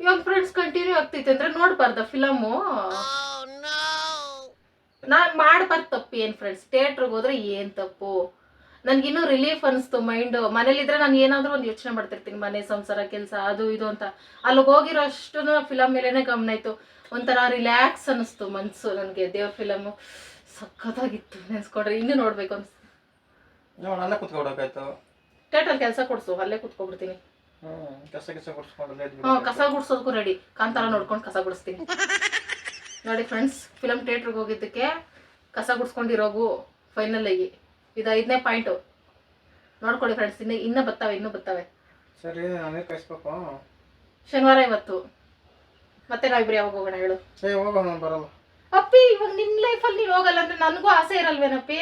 ಇವಾಗ ಫ್ರೆಂಡ್ಸ್ ಕಂಟಿನ್ಯೂ ಆಗ್ತೈತೆ ಅಂದ್ರೆ ನೋಡ್ಬಾರ್ದ ಫಿಲಮು ನಾ ಮಾಡ್ಬಾರ್ದು ತಪ್ಪು ಏನ್ ಫ್ರೆಂಡ್ಸ್ ಥಿಯೇಟ್ರಿಗೆ ಹೋದ್ರೆ ಏನ್ ತಪ್ಪು? ನನ್ಗಿನ್ನೂ ರಿಲೀಫ್ ಅನಿಸ್ತು ಮೈಂಡ್ ಮನೇಲಿದ್ರೆ ನಾನು ಏನಾದರೂ ಒಂದು ಯೋಚನೆ ಮಾಡ್ತಿರ್ತೀನಿ. ಮನೆ ಸಂಸಾರ ಕೆಲಸ ಅದು ಇದು ಅಂತ. ಅಲ್ಲಿಗೆ ಹೋಗಿರೋ ಅಷ್ಟು ಫಿಲಮ್ ಮೇಲೇನೆ ಗಮನ ಇತ್ತು. ಒಂಥರ ರಿಲ್ಯಾಕ್ಸ್ ಅನಿಸ್ತು ಮನಸ್ಸು ನನಗೆ. ದೇವ್ರ ಫಿಲಮು ಸಖತ್ತಾಗಿತ್ತು ನೆನ್ಸ್ಕೊಂಡ್ರೆ. ಇನ್ನೂ ನೋಡ್ಬೇಕು ಅನ್ಸ್ ನೋಡ್ ಅಲ್ಲೇ ಕುತ್ಕೊಡೋಕಾಯ್ತು ಥಿಯೇಟರ್ ಕೆಲಸ ಕೊಡ್ಸು ಅಲ್ಲೇ ಕುತ್ಕೊಬಿಡ್ತೀನಿ. ಹ್ಮ್ ಕಸ ಗಿಸ ಕೊಡ್ಸ್ಕೊಂಡು ಹ್ಞೂ ಕಸ ಗುಡ್ಸೋದಕ್ಕೂ ರೆಡಿ ಕಾಂತಾರ ನೋಡ್ಕೊಂಡು ಕಸ ಗುಡಿಸ್ತೀನಿ. ನೋಡಿ ಫ್ರೆಂಡ್ಸ್ ಫಿಲಮ್ ಥಿಯೇಟ್ರಿಗೆ ಹೋಗಿದ್ದಕ್ಕೆ ಕಸ ಗುಡ್ಸ್ಕೊಂಡಿರೋಗು ಫೈನಲ್ ಆಗಿ. ಇದು ಐದನೇ ಪಾಯಿಂಟು ನೋಡ್ಕೊಳ್ಳಿ ಫ್ರೆಂಡ್ಸ್ ಇನ್ನು ಇನ್ನೂ ಬರ್ತಾವೆ ಇನ್ನೂ ಬರ್ತಾವೆ ಸರಿ ನಾನೇ ಕಳಿಸ್ಬೇಕು. ಶನಿವಾರ ಇವತ್ತು. ಮತ್ತೆ ನಾವಿಬ್ರು ಯಾವಾಗ ಹೋಗೋಣ ಹೇಳು? ಹೋಗೋಣ ಬರಲ್ಲ. ಅಪ್ಪಿ ಇವಾಗ ನಿನ್ನ ಲೈಫಲ್ಲಿ ನೀವು ಹೋಗಲ್ಲ ಅಂದ್ರೆ ನನಗೂ ಆಸೆ ಇರಲ್ವೇನಪ್ಪಿ?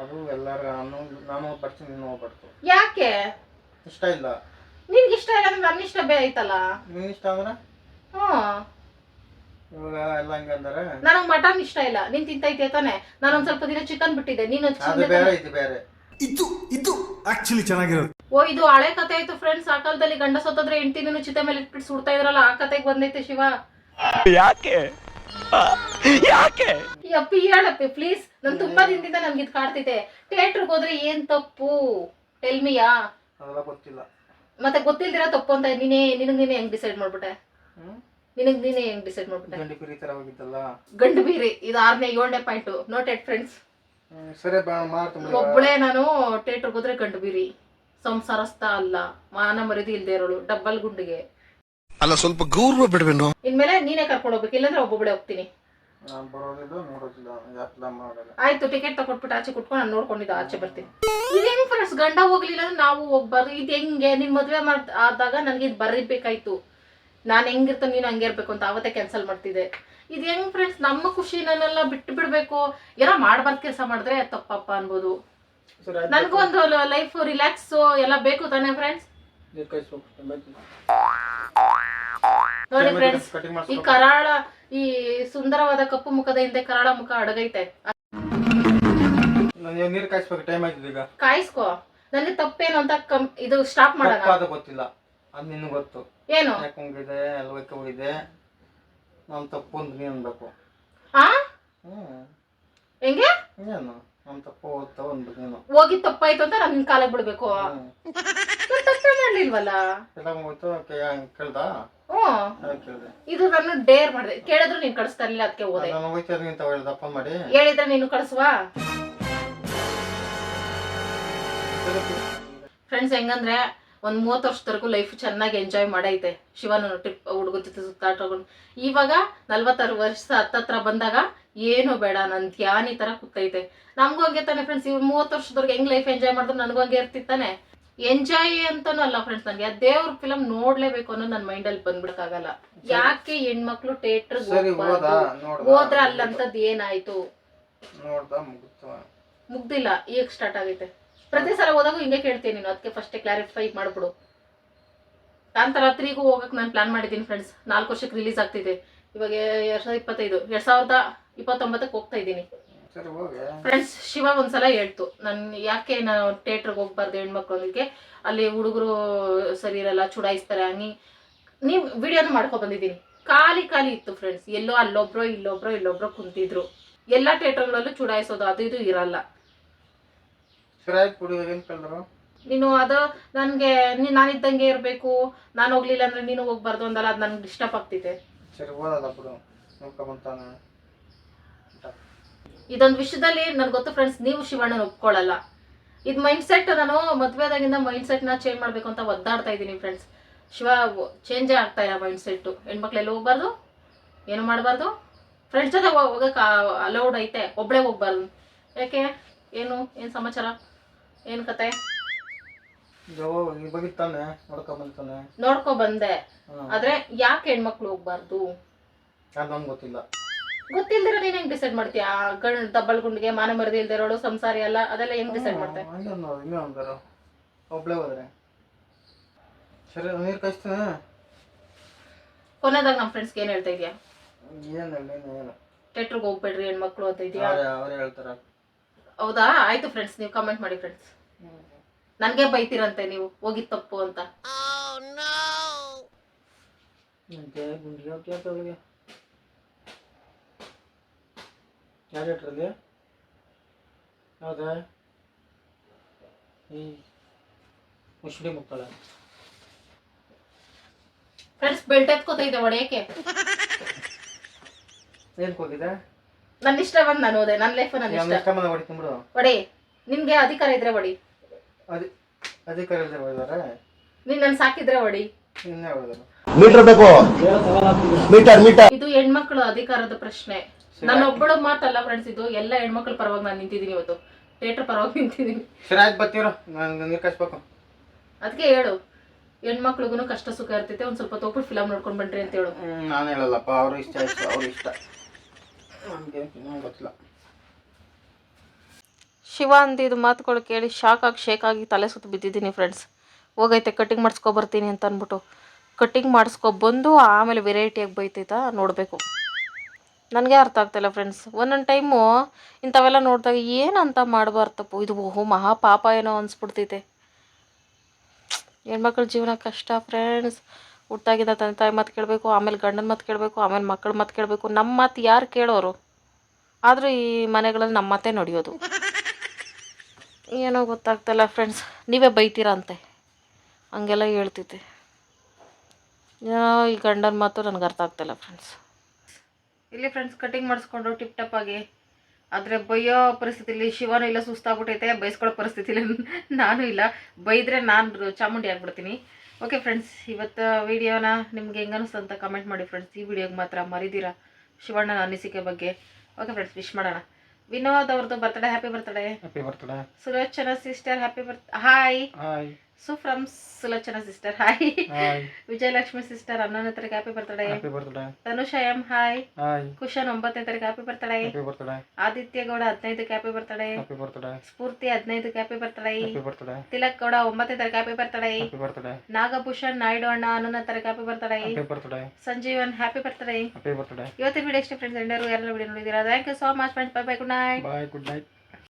ಅದು ಎಲ್ಲರ ನಾನು ನಾನು ಬರ್ತೀನಿ ನೀನು ಹೋಗ್ಬಾರ್ದು ಯಾಕೆ? ಇಷ್ಟ ಇಲ್ಲ. ನಿನ್ಗೆ ಇಷ್ಟ ಇಲ್ಲ ಅಂದ್ರೆ ನನ್ನ ಇಷ್ಟ ಬೇ ಐತಲ್ಲ? ನಿನ್ ಇಷ್ಟ ಅಂದ್ರೆ? ಹ್ಞೂ. ಇವಾಗ ಎಲ್ಲ ಹಂಗೆ ಅಂದ್ರೆ. ನನಗೆ ಮಟನ್ ಇಷ್ಟ ಇಲ್ಲ. ನೀನ್ ತಿಂತೈತೆ ತಾನೆ. ನಾನು ಒಂದ್ ಸ್ವಲ್ಪ ದಿನ ಚಿಕನ್ ಬಿಟ್ಟಿದ್ದೆ. ನೀನು ಅದು ಚಿಕನ್ ಬೇರೆ ಇದು ಬೇರೆ. ಇದು ಇದು ಆಕ್ಚುಲಿ ಚೆನ್ನಾಗಿರೋದು ಓ ಇದು ಹಳೆ ಕತೆ ಆಯ್ತು ಫ್ರೆಂಡ್ಸ್ ಆ ಕಾಲದಲ್ಲಿ ಗಂಡ ಸತ್ತೋದ್ರೆ ಹೆಂಡತಿನೂ ಚಿತೆ ಮೇಲೆ ಇಟ್ಬಿಟ್ಟು ಸುಡ್ತಾ ಇದ್ರಲ್ಲ ಆ ಕತೆಗೆ ಬಂದೈತೆ ಶಿವ. ಯಾಕೆ? ಯಾಕೆ? ಅಪ್ಪಿ ಹೇಳಪ್ಪಿ ಪ್ಲೀಸ್ ನನ್ ತುಂಬಾ ದಿನದಿಂದ ನಮ್ಗೆ ಇದು ಕಾಡ್ತಿದೆ ಥಿಯೇಟರ್ಗೆ ಹೋದ್ರೆ ಏನ್ ತಪ್ಪು? ಟೆಲ್ಮಿಯಾ ಅದೆಲ್ಲ ಗೊತ್ತಿಲ್ಲ. ಮತ್ತೆ ಗೊತ್ತಿಲ್ದಿರ ತಪ್ಪು ಅಂತ ನೀನೇ ನಿನಗ್ ನೀನೇ ಹೆಂಗ್ ಡಿಸೈಡ್ ಮಾಡ್ಬಿಟ್ಟೆ? ಹ್ಮ್? ನಿನಗ್ ನೀನೇ ಹೆಂಗ್ ಡಿಸೈಡ್ ಮಾಡ್ಬಿಟ್ಟೆ? ಗಂಡು ಕುರಿ ತರ ಹೋಗಿದ್ದಲ್ಲ? ಗಂಡು ಬೀರಿ ಇದು ಆರನೇ ಏಳನೇ ಪಾಯಿಂಟ್. ನೋಟೆಡ್ ಫ್ರೆಂಡ್ಸ್ ಹ್ಮ್, ಸರಿ ಬಾ ಮಾಡ್ತೀನಿ ಒಬ್ಬಳೇ ನಾನು ಥಿಯೇಟರ್ಗೆ ಹೋದ್ರೆ ಗಂಡು ಬೀರಿ ಸಂಸಾರಸ್ಥ ಅಲ್ಲ. ಮಾನ ಮರಿದಿ ಇಲ್ದೇ ಇರೋಳು. ಡಬ್ಬಲ್ ಗುಂಡಿಗೆ. ಅಲ್ಲ ಸ್ವಲ್ಪ ಗೌರವ ಬಿಡ್ಬೇಕು ಇನ್ಮೇಲೆ ನೀನೇ ಕರ್ಕೊಂಡು ಹೋಗ್ಬೇಕು ಇಲ್ಲಾಂದ್ರೆ ಒಬ್ಬೊಬ್ಬಳೆ ಹೋಗ್ತೀನಿ. ನಾನು ಬರೋದಿಲ್ಲ ನೋಡೋದಿಲ್ಲ ಯಾಕಲ್ಲ ಮಾಡಲ್ಲ ಆಯ್ತು ಟಿಕೆಟ್ ತಗೊಟ್ಬಿಟ್ಟು ಆಚೆ ಕುಟ್ಕೊಂಡು ನಾನು ನೋಡ್ಕೊಂಡಿದ್ದು ಆಚೆ ಬರ್ತೀನಿ. ಇದು ಹೆಂಗ್ ಫ್ರೆಂಡ್ಸ್ ಗಂಡ ಹೋಗ್ಲಿಲ್ಲ ಅಂದ್ರೆ ನಾವು ಹೋಗ್ಬಾರ್ದು ಇದು ಹೆಂಗೆ? ನಿನ್ ಮದ್ವೆ ಮಾಡ್ ಆದಾಗ ನನಗೆ ಇದು ಬರೀಬೇಕಾಯ್ತು ನಾನು ಹೆಂಗಿರ್ತಾನೆ ನೀನು ಹಂಗೆ ಇರ್ಬೇಕು ಅಂತ ಆವತ್ತೇ ಕ್ಯಾನ್ಸಲ್ ಮಾಡ್ತಿದ್ದೆ. ಇದು ಹೆಂಗ್ ಫ್ರೆಂಡ್ಸ್ ನಮ್ಮ ಖುಷಿನೆಲ್ಲ ಬಿಟ್ಟು ಬಿಡ್ಬೇಕು ಏನೋ ಮಾಡ್ಬಾರ್ದು ಕೆಲಸ ಮಾಡಿದ್ರೆ ತಪ್ಪಪ್ಪ ಅನ್ಬೋದು. ನನ್ಗೂ ಒಂದು ಲೈಫ್ ರಿಲ್ಯಾಕ್ಸ್ ಎಲ್ಲ ಬೇಕು ತಾನೇ ಫ್ರೆಂಡ್ಸ್ ನೋಡಿ ಫ್ರೆಂಡ್ಸ್ ಈ ಕರಾಳ ಈ ಸುಂದರವಾದ ಕಪ್ಪು ಮುಖದ ಹಿಂದೆ ಕರಾಳ ಮುಖ ಅಡಗೈತೆ. ನೀರ್ ಕಾಯಿಸ್ಬೇಕು ಟೈಮ್ ಆಯ್ತದ ಈಗ. ಕಾಯಿಸ್ಕೋ. ನನಗೆ ತಪ್ಪೇನು ಅಂತ ಕಮ್ ಇದು ಸ್ಟಾಪ್ ಮಾಡೋಣ ತಪ್ಪಾದ ಗೊತ್ತಿಲ್ಲ. ಅದು ನಿನ್ಗೆ ಗೊತ್ತು. ಏನು? ಯಾಕೊಂಗಿದೆ ಅಲ್ವಕ್ಕೆ ಹೋಗಿದೆ ನಾನು ತಪ್ಪು ಅಂತ ನೀನು ಅನ್ಬೇಕು. ಆ? ಹೆಂಗೆ? ಏನು? ನಾನು ತಪ್ಪು ಅಂದ್ಬೇಕು ನೀನು ಹೋಗಿ ತಪ್ಪಾಯ್ತು ಅಂತ ನಾನು ನಿನ್ ಕಾಲಕ್ಕೆ ಬಿಡ್ಬೇಕು ನಾನ್ ತಪ್ಪೇ ಮಾಡ್ಲಿಲ್ವಲ್ಲ? ಎಲ್ಲ ಹೋಯ್ತು ಕೇಳ್ದ? ಹ್ಮ್ ಕೇಳಿದೆ. ಇದು ನಾನು ಡೇರ್ ಮಾಡಿದೆ. ಕೇಳಿದ್ರು ನೀನ್ ಕಳಿಸ್ತಾ ಇರ್ಲಿಲ್ಲ ಅದಕ್ಕೆ ಹೋದೆ. ನಾನು ಹೋಯ್ತು ನಿಂತ ಹೇಳ್ದ ಮಾಡಿ. ಹೇಳಿದ್ರೆ ನೀನು ಕಳಿಸುವ? ಫ್ರೆಂಡ್ಸ್ ಹೆಂಗಂದ್ರೆ ಒಂದ್ ಮೂವತ್ತು ವರ್ಷದವರೆಗೂ ಲೈಫ್ ಚೆನ್ನಾಗಿ ಎಂಜಾಯ್ ಮಾಡೈತೆ ಶಿವನ ಟ್ರಿಪ್ ಹುಡುಗ ಜೊತೆ ಸುತ್ತಾಡ್ಕೊಂಡು. ಇವಾಗ ನಲ್ವತ್ತಾರು ವರ್ಷ ಹತ್ತತ್ರ ಬಂದಾಗ ಏನು ಬೇಡ ನನ್ ಧ್ಯಾನಿ ತರ ಕೂತೈತೆ. ನಮಗೂ ಹಂಗೆ ತಾನೆ ಫ್ರೆಂಡ್ಸ್ ಇವ್ ಮೂವತ್ತು ವರ್ಷದವ್ರಿಗೆ ಹೆಂಗ್ ಲೈಫ್ ಎಂಜಾಯ್ ಮಾಡಿದ್ರು ನನಗೂ ಹಂಗೆ ಇರ್ತಿತ್ತಾನೆ ಎಂಜಾಯ್ ಅಂತಾನು ಅಲ್ಲ ಫ್ರೆಂಡ್ಸ್ ನನಗೆ ದೇವ್ರ ಫಿಲಮ್ ನೋಡ್ಲೇಬೇಕು ಅನ್ನೋದು ನನ್ನ ಮೈಂಡಲ್ಲಿ ಬಂದ್ಬಿಡಕ್ಕಾಗಲ್ಲ. ಯಾಕೆ ಹೆಣ್ಮಕ್ಳು ಥಿಯೇಟರ್ ಹೋದ್ರೆ ಅಲ್ಲಂತದ್ ಏನಾಯ್ತು? ಮುಗ್ದಿಲ್ಲ ಈಗ ಸ್ಟಾರ್ಟ್ ಆಗೈತೆ. ಪ್ರತಿ ಸಲ ಹೋದಾಗ ಹಿಂಗೆ ಕೇಳ್ತೀನಿ ನೀನು ಅದಕ್ಕೆ ಫಸ್ಟ್ ಕ್ಲಾರಿಫೈ ಮಾಡ್ಬಿಡು. ಕಾಂತರಾತ್ರಿಗೂ ಹೋಗಕ್ಕೆ ಹೋಗಕ್ ನಾನು ಪ್ಲಾನ್ ಮಾಡಿದ್ದೀನಿ ಫ್ರೆಂಡ್ಸ್ ನಾಲ್ಕು ವರ್ಷಕ್ಕೆ ರಿಲೀಸ್ ಆಗ್ತಿದೆ. ಇವಾಗ ಎರಡು ಸಾವಿರದ ಇಪ್ಪತ್ತೈದು ಎರಡ್ ಸಾವಿರದ ಇಪ್ಪತ್ತೊಂಬತ್ತಕ್ಕೆ ಹೋಗ್ತಾ ಇದ್ದೀನಿ. ಫ್ರೆಂಡ್ಸ್ ಶಿವ ಒಂದ್ಸಲ ಹೇಳ್ತು. ನನ್ ಯಾಕೆ ನಾನು ಥಿಯೇಟ್ರಿಗೆ ಹೋಗ್ಬಾರ್ದು ಹೆಣ್ಮಕ್ಳು ಅದಕ್ಕೆ ಅಲ್ಲಿ ಹುಡುಗರು ಸರಿ ಇರಲ್ಲ ಚುಡಾಯಿಸ್ತಾರೆ ಹಂಗೆ. ನೀವು ವಿಡಿಯೋನ ಮಾಡ್ಕೊ ಬಂದಿದ್ದೀನಿ. ಖಾಲಿ ಖಾಲಿ ಇತ್ತು ಫ್ರೆಂಡ್ಸ್ ಎಲ್ಲೋ ಅಲ್ಲೊಬ್ರೋ ಇಲ್ಲೊಬ್ರೋ ಇಲ್ಲೊಬ್ರೋ ಕುಂತಿದ್ರು. ಎಲ್ಲ ಥಿಯೇಟರ್ಗಳಲ್ಲೂ ಚುಡಾಯಿಸೋದು ಅದು ಇದು ಇರಲ್ಲ. ನೀನು ಅದು ನನಗೆ ನೀನು ನಾನಿದ್ದಂಗೆ ಇರಬೇಕು. ನಾನು ಹೋಗ್ಲಿಲ್ಲ ಅಂದ್ರೆ ನೀನು ಹೋಗ್ಬಾರ್ದು ಅಂದಲ್ಲ ಅದು ನನಗೆ ಡಿಸ್ಟರ್ಬ್ ಆಗ್ತಿದೆ. ಸರಿ ಓದಲ್ಲ ಬಿಡು. ನೋಡ್ಕೊಂಬಂತಾನೆ ಇದೊಂದು ವಿಷಯದಲ್ಲಿ ನನ್ಗೆ ಗೊತ್ತು ಫ್ರೆಂಡ್ಸ್ ನೀವು ಶಿವಣ್ಣನ ಒಪ್ಕೊಳ್ಳಲ್ಲ ಇದು ಮೈಂಡ್ ಸೆಟ್ ನಾನು ಮದ್ವೆದಾಗಿಂದ ಮೈಂಡ್ ಸೆಟ್ನ ಚೇಂಜ್ ಮಾಡಬೇಕು ಅಂತ ಒದ್ದಾಡ್ತಾ ಇದ್ದೀನಿ ಫ್ರೆಂಡ್ಸ್ ಶಿವ ಚೇಂಜೇ ಆಗ್ತಾ ಇಲ್ಲ ಮೈಂಡ್ ಸೆಟ್ಟು ಹೆಣ್ಮಕ್ಳೆಲ್ಲ ಹೋಗ್ಬಾರ್ದು? ಏನು ಮಾಡಬಾರ್ದು? ಫ್ರೆಂಡ್ಸ್ ಜೊತೆ ಹೋಗೋಕೆ ಹೋಗಕ್ಕೆ ಅಲೌಡ್ ಐತೆ. ಒಬ್ಳೆ ಹೋಗ್ಬಾರ್ದು. ಯಾಕೆ? ಏನು? ಏನು ಸಮಾಚಾರ? ಏನು ಕತೆ? ನೋಡ್ಕೊಂಬಂತಾನೆ ನೋಡ್ಕೊ ಬಂದೆ. ಆದ್ರೆ ಯಾಕೆ ಹೆಣ್ಮಕ್ಳು ಹೋಗ್ಬಾರ್ದು? ಅದು ನಂಗೆ ಗೊತ್ತಿಲ್ಲ. ಗೊತ್ತಿಲ್ದಿರ ನೀನ್ ಹೆಂಗ್ ಡಿಸೈಡ್ ಮಾಡ್ತೀಯಾ? ಗಂಡ್ ದಬ್ಬಲ್ ಗುಂಡಿಗೆ ಮಾನ ಮರದಿ ಇಲ್ದೇ ಇರೋಳು ಸಂಸಾರಿ ಅಲ್ಲ ಅದೆಲ್ಲ ಹೆಂಗ್ ಡಿಸೈಡ್ ಮಾಡ್ತೆ? ಇನ್ನೂ ಅಂದರು ಒಬ್ಳೆ ಹೋದ್ರೆ. ಸರಿ ನೀರು ಕಾಯಿಸ್ತಾನೆ. ಕೊನೆದಾಗ ನಮ್ಮ ಫ್ರೆಂಡ್ಸ್ಗೆ ಏನ್ ಹೇಳ್ತಾ ಇದೀಯಾ? ಏನು ಹೇಳಿ ಏನು? ಥಿಯೇಟ್ರಿಗೆ ಹೋಗ್ಬೇಡ್ರಿ ಹೆಣ್ಮಕ್ಳು ಅಂತ ಇದೆಯಾ? ಅವರೇ ಹೇಳ್ತಾರೆ. ಹೌದಾ? ಆಯ್ತು ಫ್ರೆಂಡ್ಸ್ ನೀವು ಕಮೆಂಟ್ ಮಾಡಿ ಫ್ರೆಂಡ್ಸ್ ನನ್ಗೆ ಬೈತೀರಂತೆ ನೀವು ಹೋಗಿ ತಪ್ಪು ಅಂತ. ನಂಗೆ ಗುಂಡಿಗೆ ಕೇಳ್ತವಳಿಗೆ ಯಾರು ಹೇಳ್ರಲ್ಲಿ ಹೌದಾ ಮುಷ್ಡಿ ಮುಕ್ಕಳ. ಫ್ರೆಂಡ್ಸ್ ಬೆಲ್ಟ್ ಎತ್ಕೋತಾ ಇದೆ ಒಡೆಯಕ್ಕೆ ಏನಕ್ಕೆ ಹೋಗಿದೆ ನನ್ನ ಇಷ್ಟ ಬಂದು ನಾನು ಹೋದೆ ನನ್ನ ಲೈಫ್ ನನ್ನ ಇಷ್ಟ ಹೊಡಿ ನಿನ್ಗೆ ಅಧಿಕಾರ ಇದ್ರೆ ಹೊಡಿ. ಅದಿ ಅಧಿಕಾರ ಇಲ್ಲದೆ ಹೊಡೆದಾರೆ ನೀನ್ ನನ್ ಸಾಕಿದ್ರೆ ಹೊಡಿ. ಇನ್ನೇ ಹೊಡೆದಾರೆ ಮೀಟರ್ ಬೇಕು. Meter meter. ಇದು ಹೆಣ್ಮಕ್ಳು ಅಧಿಕಾರದ ಪ್ರಶ್ನೆ. ನಾನು ಒಬ್ಬಳ ಮಾತಲ್ಲ ಫ್ರೆಂಡ್ಸ್ ಇದು ಎಲ್ಲ ಹೆಣ್ಮಕ್ಳ ಪರವಾಗಿ ನಾನು ನಿಂತಿದ್ದೀನಿ ಇವತ್ತು. ಥಿಯೇಟರ್ ಪರವಾಗಿ ನಿಂತಿದ್ದೀನಿ. ಸರಿ ಆಯ್ತು ಬರ್ತೀವ್ರ ನಾನು ನೀರು ಕಚ್ಬೇಕು ಅದಕ್ಕೆ ಹೇಳು. ಹೆಣ್ಮಕ್ಳಿಗೂ ಕಷ್ಟ ಸುಖ ಇರ್ತೈತೆ ಒಂದ್ ಸ್ವಲ್ಪ ತೋಗ್ಬಿಟ್ಟು ಫಿಲಮ್ ನೋಡ್ಕೊಂಡ್ ಬನ್ರಿ ಅಂತ ಹೇಳು. ನಾನು ಹೇಳಲ್ಲಪ್ಪ ಅವ್ರು ಇಷ್ಟ ಇಷ್ಟ ಅವ್ರು ಇಷ್ಟ. ನಮ್ಗೆ ಗೊತ್ತಿಲ್ಲ. ಶಿವ ಅಂದಿದ್ದು ಮಾತುಗಳು ಕೇಳಿ ಶಾಕ್ ಆಗಿ ಶೇಕ್ ಆಗಿ ತಲೆ ಸುತ್ತ ಬಿದ್ದಿದ್ದೀನಿ ಫ್ರೆಂಡ್ಸ್ ಹೋಗೈತೆ ಕಟ್ಟಿಂಗ್ ಮಾಡಿಸ್ಕೊಬರ್ತೀನಿ ಅಂತ ಅಂದ್ಬಿಟ್ಟು. ಕಟ್ಟಿಂಗ್ ಮಾಡಿಸ್ಕೊಬಂದು ಆಮೇಲೆ ವೆರೈಟಿಯಾಗಿ ಬೈತೈತಾ ನೋಡಬೇಕು. ನನಗೆ ಅರ್ಥ ಆಗ್ತಾಯಿಲ್ಲ ಫ್ರೆಂಡ್ಸ್ ಒಂದೊಂದು ಟೈಮು ಇಂಥವೆಲ್ಲ ನೋಡಿದಾಗ ಏನಂತ ಮಾಡಬಾರ್ದಪ್ಪು, ಇದು ಓಹೋ ಮಹಾ ಪಾಪ ಏನೋ ಅನಿಸ್ಬಿಡ್ತೈತೆ. ಹೆಣ್ಮಕ್ಳ ಜೀವನ ಕಷ್ಟ ಫ್ರೆಂಡ್ಸ್ ಹುಟ್ಟಾಗಿದ್ದ ತಂದೆ ತಾಯಿ ಮಾತು ಕೇಳಬೇಕು, ಆಮೇಲೆ ಗಂಡನ ಮಾತು ಕೇಳಬೇಕು, ಆಮೇಲೆ ಮಕ್ಕಳ ಮಾತು ಕೇಳಬೇಕು. ನಮ್ಮ ಮಾತು ಯಾರು ಕೇಳೋರು? ಆದರೂ ಈ ಮನೆಗಳಲ್ಲಿ ನಮ್ಮ ಮಾತೇ ನಡೆಯೋದು. ಏನೋ ಗೊತ್ತಾಗ್ತಲ್ಲ ಫ್ರೆಂಡ್ಸ್ ನೀವೇ ಬೈತೀರಾ ಅಂತೆ ಹಂಗೆಲ್ಲ ಹೇಳ್ತಿದ್ದೆ. ಏನೋ ಈ ಗಂಡನ ಮಾತು ನನಗೆ ಅರ್ಥ ಆಗ್ತಾಯಿಲ್ಲ ಫ್ರೆಂಡ್ಸ್ ಇಲ್ಲಿ ಫ್ರೆಂಡ್ಸ್ ಕಟಿಂಗ್ ಮಾಡಿಸ್ಕೊಂಡು ಟಿಪ್ ಟಪ್ ಆಗಿ. ಆದರೆ ಬೈಯೋ ಪರಿಸ್ಥಿತಿಲಿ ಶಿವನು ಇಲ್ಲ, ಸುಸ್ತಾಗ್ಬಿಟ್ಟೈತೆ, ಬೈಸ್ಕೊಳ್ಳೋ ಪರಿಸ್ಥಿತಿಲಿ ನಾನು ಇಲ್ಲ. ಬೈದರೆ ನಾನು ಚಾಮುಂಡಿ ಆಗ್ಬಿಡ್ತೀನಿ. ಓಕೆ ಫ್ರೆಂಡ್ಸ್ ಇವತ್ತು ವಿಡಿಯೋನ ನಿಮ್ಗೆ ಹೆಂಗೆ ಅಂತ ಕಮೆಂಟ್ ಮಾಡಿ ಫ್ರೆಂಡ್ಸ್ ಈ ವಿಡಿಯೋಗೆ ಮಾತ್ರ ಮರಿದಿರಾ ಶಿವಣ್ಣನ ಅನಿಸಿಕೆ ಬಗ್ಗೆ. ಓಕೆ ಫ್ರೆಂಡ್ಸ್ ವಿಶ್ ಮಾಡೋಣ. ವಿನೋದ್ ಅವ್ರದ್ದು birthday happy birthday happy birthday Sulochana sister happy birth hi hi ಸುಫ್ರಮ್ Sulochana sister hi Vijayalakshmi sister ಹನ್ನೊಂದನೇ ತಾರೀಕು happy birthday Tanusha M hi Kushan ಒಂಬತ್ತನೇ ತಾರೀಕು ಹ್ಯಾಪಿ ಬರ್ತಡೇ ಆದಿತ್ಯ ಗೌಡ ಹದಿನೈದಕ್ಕೆ ಹ್ಯಾಪಿ ಬರ್ತಡೇ ಸ್ಫೂರ್ತಿ ಹದಿನೈದಕ್ಕೆ ಹ್ಯಾಪಿ ಬರ್ತಡೇ ತಿಲಕ್ ಗೌಡ ಒಂಬತ್ತನೇ ತಾರೀಕು ಹ್ಯಾಪಿ ಬರ್ತಡೇ ನಾಗಭೂಷಣ್ ನಾಯ್ಡು ಅಣ್ಣ ಹನ್ನೊಂದನೇ ತಾರೀಕು happy birthday Sanjeevan happy birthday happy birthday ಇವತ್ತಿನ ವಿಡಿಯೋ ಇಷ್ಟ ಫ್ರೆಂಡ್ಸ್ ಎಲ್ಲರೂ ಯಾರೆಲ್ಲ ವಿಡಿಯೋ ನೋಡಿದ್ದೀರಾ thank you so much friends bye bye good night bye good night